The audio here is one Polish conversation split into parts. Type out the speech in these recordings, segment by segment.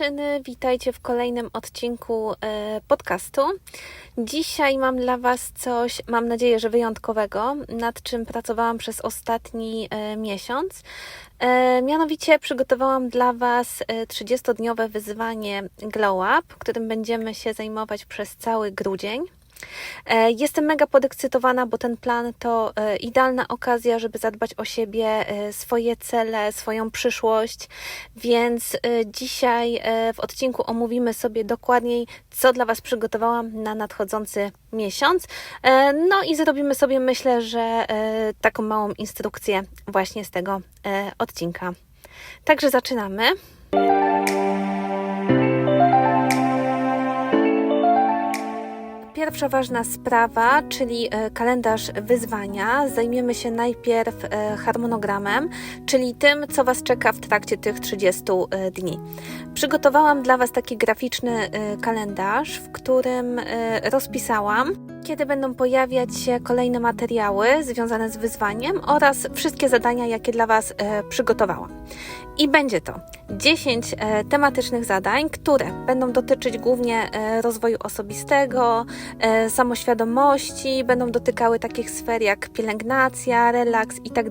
dziewczyny, witajcie w kolejnym odcinku e, podcastu. Dzisiaj mam dla Was coś, mam nadzieję, że wyjątkowego, nad czym pracowałam przez ostatni e, miesiąc. E, mianowicie przygotowałam dla Was e, 30-dniowe wyzwanie Glow Up, którym będziemy się zajmować przez cały grudzień. E, Jestem mega podekscytowana, bo ten plan to e, idealna okazja, żeby zadbać o siebie, e, swoje cele, swoją przyszłość. Więc dzisiaj w odcinku omówimy sobie dokładniej, co dla Was przygotowałam na nadchodzący miesiąc. No i zrobimy sobie, myślę, że taką małą instrukcję właśnie z tego odcinka. Także zaczynamy. Pierwsza ważna sprawa, czyli e, kalendarz wyzwania. Zajmiemy się najpierw e, harmonogramem, czyli tym, co Was czeka w trakcie tych 30 e, dni. Przygotowałam dla Was taki graficzny kalendarz, w którym rozpisałam, kiedy będą pojawiać się kolejne materiały związane z wyzwaniem oraz wszystkie zadania, jakie dla Was e, przygotowałam. I będzie to 10 e, tematycznych zadań, które będą dotyczyć głównie e, rozwoju osobistego, samoświadomości, będą dotykały takich sfer jak pielęgnacja, relaks i tak.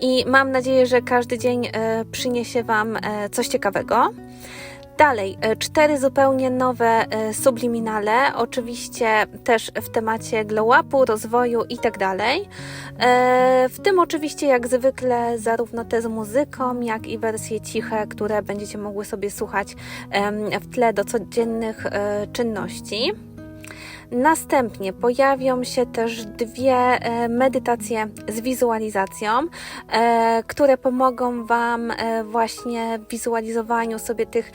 I mam nadzieję, że każdy dzień przyniesie Wam coś ciekawego. Dalej, e, cztery zupełnie nowe e, subliminale, oczywiście też w temacie glow-upu, rozwoju i tak dalej. E, W tym oczywiście jak zwykle zarówno te z muzyką, jak i wersje ciche, które będziecie mogły sobie słuchać w tle do codziennych czynności. Następnie pojawią się też dwie e, medytacje z wizualizacją, e, które pomogą Wam e, właśnie w wizualizowaniu sobie tych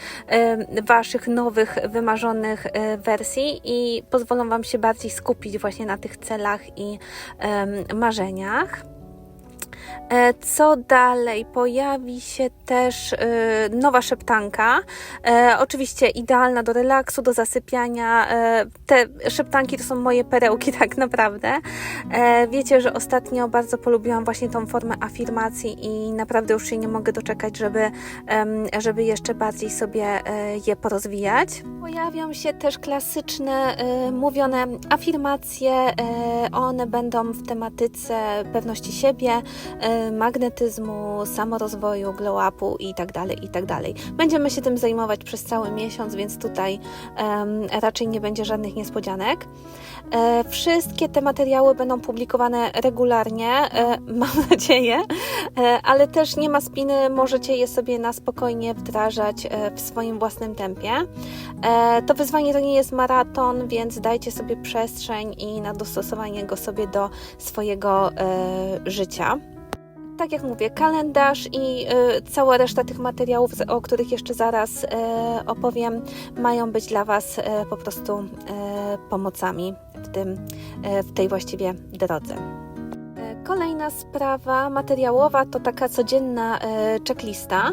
Waszych nowych, wymarzonych wersji i pozwolą Wam się bardziej skupić właśnie na tych celach i marzeniach. E, Co dalej? Pojawi się też e, nowa szeptanka. E, oczywiście idealna do relaksu, do zasypiania. Te szeptanki to są moje perełki, tak naprawdę. Wiecie, że ostatnio bardzo polubiłam właśnie tą formę afirmacji i naprawdę już się nie mogę doczekać, żeby, żeby jeszcze bardziej sobie je porozwijać. Pojawią się też klasyczne mówione afirmacje. One będą w tematyce pewności siebie, magnetyzmu, samorozwoju, glow-upu i tak dalej, i tak. Będziemy się tym zajmować przez cały miesiąc, więc tutaj em, raczej nie będzie żadnych niespodzianek. E, wszystkie te materiały będą publikowane regularnie, e, mam nadzieję, e, ale też nie ma spiny, możecie je sobie na spokojnie wdrażać e, w swoim własnym tempie. E, to wyzwanie to nie jest maraton, więc dajcie sobie przestrzeń i na dostosowanie go sobie do swojego e, życia tak jak mówię, kalendarz i y, cała reszta tych materiałów, o których jeszcze zaraz y, opowiem, mają być dla Was y, po prostu pomocami w, tym, w tej właściwie drodze. Kolejna sprawa materiałowa to taka codzienna y, checklista.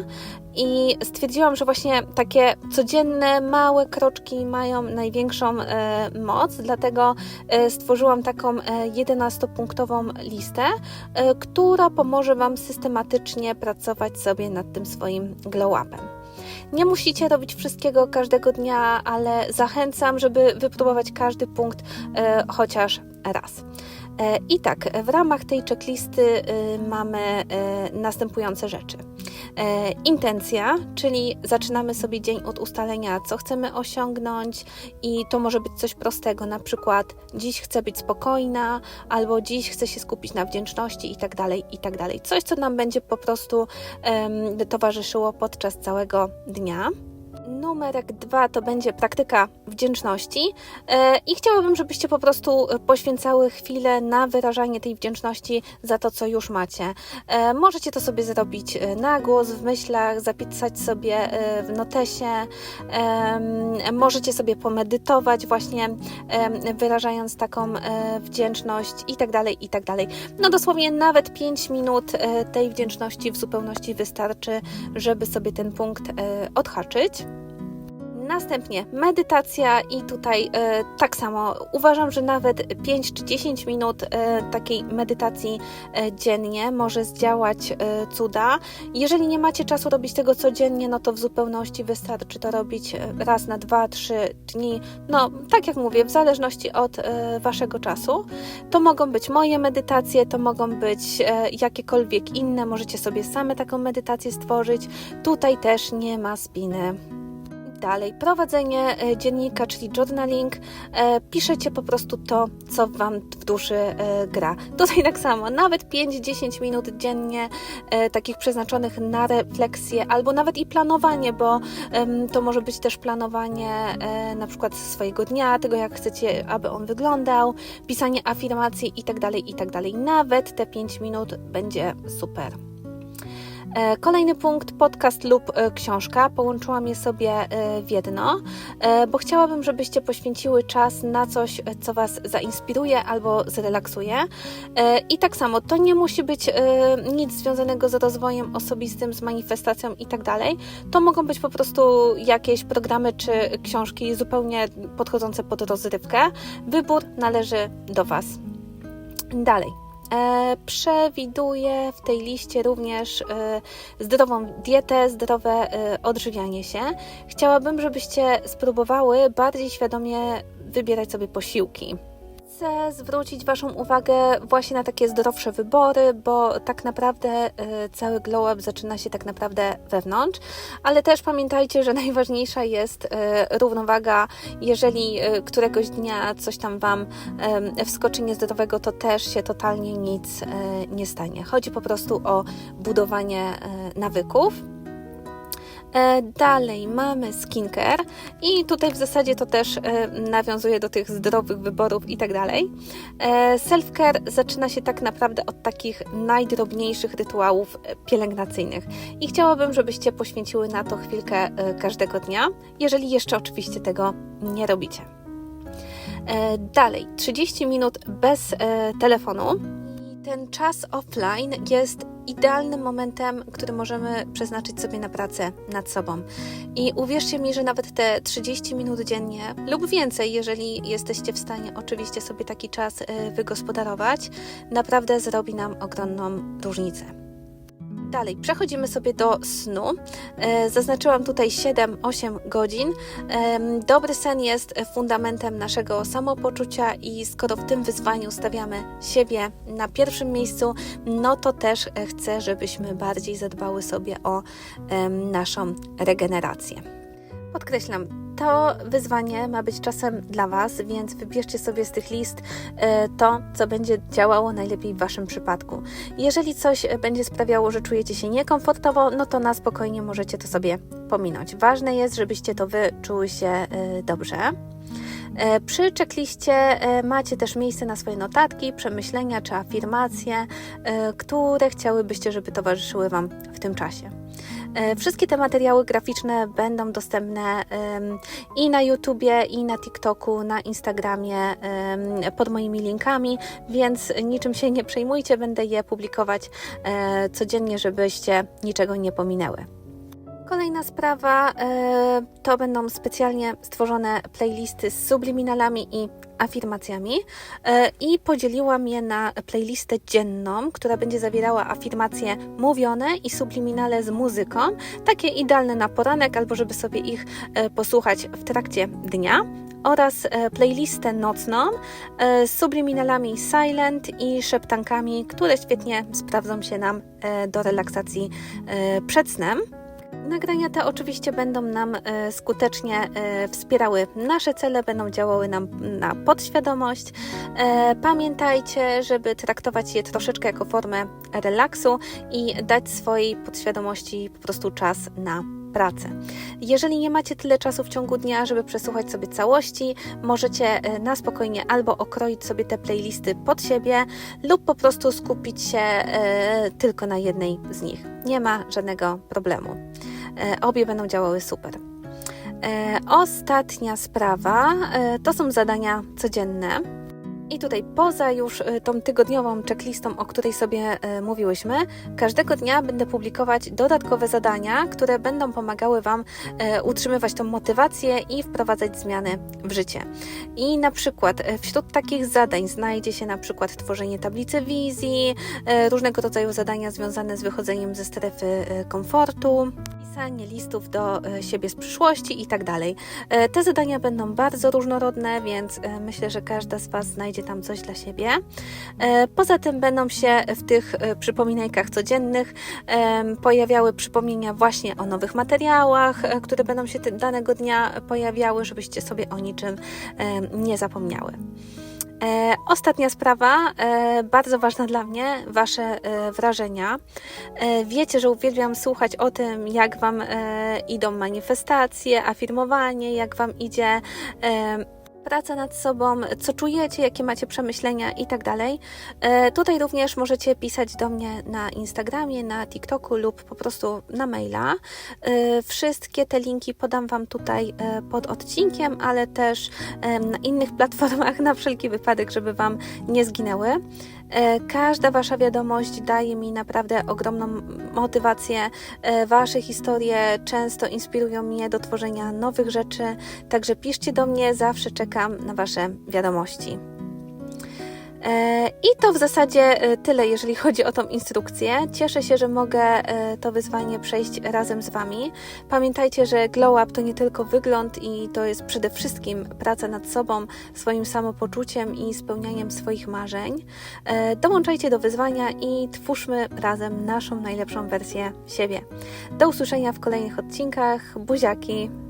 I stwierdziłam, że właśnie takie codzienne, małe kroczki mają największą e, moc, dlatego e, stworzyłam taką e, 11-punktową listę, e, która pomoże Wam systematycznie pracować sobie nad tym swoim glow-upem. Nie musicie robić wszystkiego każdego dnia, ale zachęcam, żeby wypróbować każdy punkt e, chociaż raz. E, I tak, w ramach tej checklisty e, mamy e, następujące rzeczy. E, intencja, czyli zaczynamy sobie dzień od ustalenia, co chcemy osiągnąć, i to może być coś prostego, na przykład dziś chcę być spokojna, albo dziś chcę się skupić na wdzięczności, i tak dalej, i tak dalej. Coś, co nam będzie po prostu em, towarzyszyło podczas całego dnia. Numerek dwa to będzie praktyka wdzięczności e, i chciałabym, żebyście po prostu poświęcały chwilę na wyrażanie tej wdzięczności za to, co już macie. E, Możecie to sobie zrobić e, na głos, w myślach, zapisać sobie w notesie, możecie sobie pomedytować właśnie wyrażając taką wdzięczność i tak dalej, i tak dalej. No dosłownie nawet 5 minut tej wdzięczności w zupełności wystarczy, żeby sobie ten punkt odhaczyć. Następnie medytacja i tutaj e, tak samo uważam, że nawet 5 czy 10 minut e, takiej medytacji e, dziennie może zdziałać e, cuda. Jeżeli nie macie czasu robić tego codziennie, no to w zupełności wystarczy to robić e, raz na 2-3 dni. No, tak jak mówię, w zależności od e, waszego czasu. To mogą być moje medytacje, to mogą być e, jakiekolwiek inne, możecie sobie same taką medytację stworzyć. Tutaj też nie ma spiny. Dalej, prowadzenie e, dziennika, czyli journaling. E, piszecie po prostu to, co Wam w duszy e, gra. Tutaj tak samo, nawet 5-10 minut dziennie, takich przeznaczonych na refleksję, albo nawet i planowanie, bo to może być też planowanie na przykład swojego dnia, tego jak chcecie, aby on wyglądał, pisanie afirmacji itd., itd. Nawet te 5 minut będzie super. E, Kolejny punkt, podcast lub e, książka. Połączyłam je sobie e, w jedno, bo chciałabym, żebyście poświęciły czas na coś, co Was zainspiruje albo zrelaksuje. I tak samo, to nie musi być nic związanego z rozwojem osobistym, z manifestacją i tak dalej. To mogą być po prostu jakieś programy czy książki zupełnie podchodzące pod rozrywkę. Wybór należy do Was. Dalej. E, przewiduję w tej liście również e, zdrową dietę, zdrowe e, odżywianie się. Chciałabym, żebyście spróbowały bardziej świadomie wybierać sobie posiłki. Chcę zwrócić Waszą uwagę właśnie na takie zdrowsze wybory, bo tak naprawdę e, cały glow up zaczyna się tak naprawdę wewnątrz, ale też pamiętajcie, że najważniejsza jest e, równowaga. Jeżeli e, któregoś dnia coś tam Wam wskoczy niezdrowego, to też się totalnie nic nie stanie. Chodzi po prostu o budowanie nawyków. E, Dalej mamy skincare i tutaj w zasadzie to też e, nawiązuje do tych zdrowych wyborów i tak dalej. E, Self-care zaczyna się tak naprawdę od takich najdrobniejszych rytuałów pielęgnacyjnych i chciałabym, żebyście poświęciły na to chwilkę każdego dnia, jeżeli jeszcze oczywiście tego nie robicie. Dalej, 30 minut bez telefonu. Ten czas offline jest idealnym momentem, który możemy przeznaczyć sobie na pracę nad sobą. I uwierzcie mi, że nawet te 30 minut dziennie lub więcej, jeżeli jesteście w stanie oczywiście sobie taki czas e, wygospodarować, naprawdę zrobi nam ogromną różnicę. Dalej, przechodzimy sobie do snu. E, Zaznaczyłam tutaj 7-8 godzin. Dobry sen jest fundamentem naszego samopoczucia i skoro w tym wyzwaniu stawiamy siebie na pierwszym miejscu, no to też e, chcę, żebyśmy bardziej zadbały sobie o naszą regenerację. Podkreślam, to wyzwanie ma być czasem dla Was, więc wybierzcie sobie z tych list e, to, co będzie działało najlepiej w Waszym przypadku. Jeżeli coś e, będzie sprawiało, że czujecie się niekomfortowo, no to na spokojnie możecie to sobie pominąć. Ważne jest, żebyście to Wy czuły się e, dobrze. E, Przy checkliście e, macie też miejsce na swoje notatki, przemyślenia czy afirmacje, e, które chciałybyście, żeby towarzyszyły Wam w tym czasie. Wszystkie te materiały graficzne będą dostępne i na YouTubie, i na TikToku, na Instagramie pod moimi linkami, więc niczym się nie przejmujcie, będę je publikować codziennie, żebyście niczego nie pominęły. Kolejna sprawa e, to będą specjalnie stworzone playlisty z subliminalami i afirmacjami e, i podzieliłam je na playlistę dzienną, która będzie zawierała afirmacje mówione i subliminale z muzyką, takie idealne na poranek albo żeby sobie ich e, posłuchać w trakcie dnia oraz playlistę nocną z subliminalami silent i szeptankami, które świetnie sprawdzą się nam do relaksacji przed snem. Nagrania te oczywiście będą nam e, skutecznie e, wspierały nasze cele, będą działały nam na podświadomość. E, Pamiętajcie, żeby traktować je troszeczkę jako formę relaksu i dać swojej podświadomości po prostu czas na pracę. Jeżeli nie macie tyle czasu w ciągu dnia, żeby przesłuchać sobie całości, możecie na spokojnie albo okroić sobie te playlisty pod siebie, lub po prostu skupić się tylko na jednej z nich. Nie ma żadnego problemu. E, Obie będą działały super. E, Ostatnia sprawa e, to są zadania codzienne. I tutaj poza już tą tygodniową checklistą, o której sobie mówiłyśmy, każdego dnia będę publikować dodatkowe zadania, które będą pomagały Wam utrzymywać tą motywację i wprowadzać zmiany w życie. I na przykład wśród takich zadań znajdzie się na przykład tworzenie tablicy wizji, różnego rodzaju zadania związane z wychodzeniem ze strefy komfortu, pisanie listów do y, siebie z przyszłości i tak dalej. E, Te zadania będą bardzo różnorodne, więc e, myślę, że każda z Was znajdzie tam coś dla siebie. E, Poza tym będą się w tych e, przypominajkach codziennych pojawiały przypomnienia właśnie o nowych materiałach, e, które będą się danego dnia pojawiały, żebyście sobie o niczym nie zapomniały. E, ostatnia sprawa, e, bardzo ważna dla mnie, Wasze e, wrażenia. E, wiecie, że uwielbiam słuchać o tym, jak Wam e, idą manifestacje, afirmowanie, jak Wam idzie e, praca nad sobą, co czujecie, jakie macie przemyślenia i tak dalej. E, Tutaj również możecie pisać do mnie na Instagramie, na TikToku lub po prostu na maila. E, Wszystkie te linki podam Wam tutaj e, pod odcinkiem, ale też na innych platformach na wszelki wypadek, żeby Wam nie zginęły. E, Każda Wasza wiadomość daje mi naprawdę ogromną motywację. E, Wasze historie często inspirują mnie do tworzenia nowych rzeczy, także piszcie do mnie, zawsze czekam na Wasze wiadomości. E, I to w zasadzie e, tyle, jeżeli chodzi o tą instrukcję. Cieszę się, że mogę e, to wyzwanie przejść razem z Wami. Pamiętajcie, że Glow Up to nie tylko wygląd i to jest przede wszystkim praca nad sobą, swoim samopoczuciem i spełnianiem swoich marzeń. Dołączajcie do wyzwania i twórzmy razem naszą najlepszą wersję siebie. Do usłyszenia w kolejnych odcinkach. Buziaki!